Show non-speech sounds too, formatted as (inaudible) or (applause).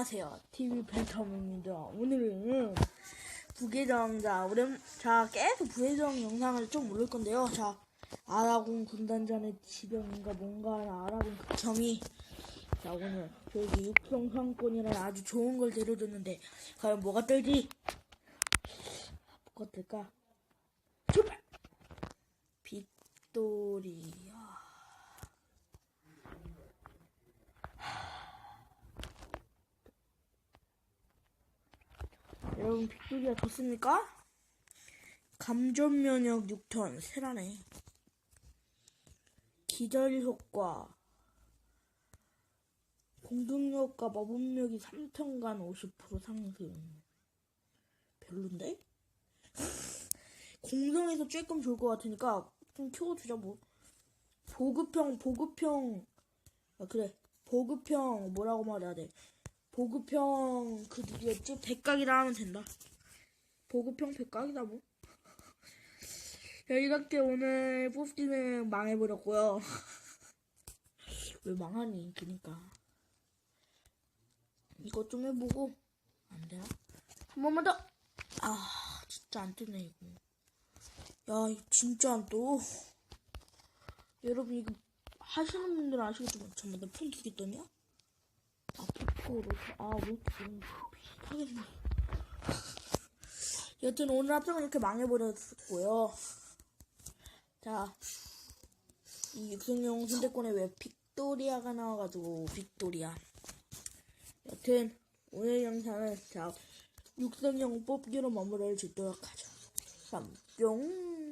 안녕하세요. TV 팬텀입니다. 오늘은 부계정, 자, 오랜, 자, 계속 부계정 영상을 좀 올릴 건데요. 자, 아라곤 군단장의 지령인가 뭔가 아라곤 극혐이 자, 오늘 저기 육성 상권이라는 아주 좋은 걸 데려줬는데, 과연 뭐가 뜰지? 뭐가 뜰까? 출발! 빅토리아. 여러분 빅토리아 좋습니까? 감전 면역 6턴 세라네. 기절 효과. 공격력과 마법력이 3턴간 50% 상승. 별론데? 공성에서 조금 좋을 것 같으니까 좀 키워주자 뭐. 보급형 보급형. 아 그래. 보급형 뭐라고 말해야 돼 보급형 그 누구였지? 백각이라 하면 된다. 보급형 백각이다 뭐. (laughs) 이렇게 오늘 뽑기는 망해버렸고요. (laughs) 왜 망하니? 그니까. 이것 좀 해보고 안 되나? 한 번만 더. 아 진짜 안 뜨네 이거. 야 진짜 안 떠. 여러분 이거 하시는 분들은 아시겠지만 잠깐만 나폰 두개 떠냐? 아, 포토로, 아, 왜 이렇게 너무 비슷하겠네. 여튼 오늘 합성은 이렇게 망해버렸고요. 자, 이 육성용 순대권에 왜 빅토리아가 나와가지고, 빅토리아. 여튼, 오늘 영상은, 자, 육성용 뽑기로 마무리를 짓도록 하죠. 쌈뿅.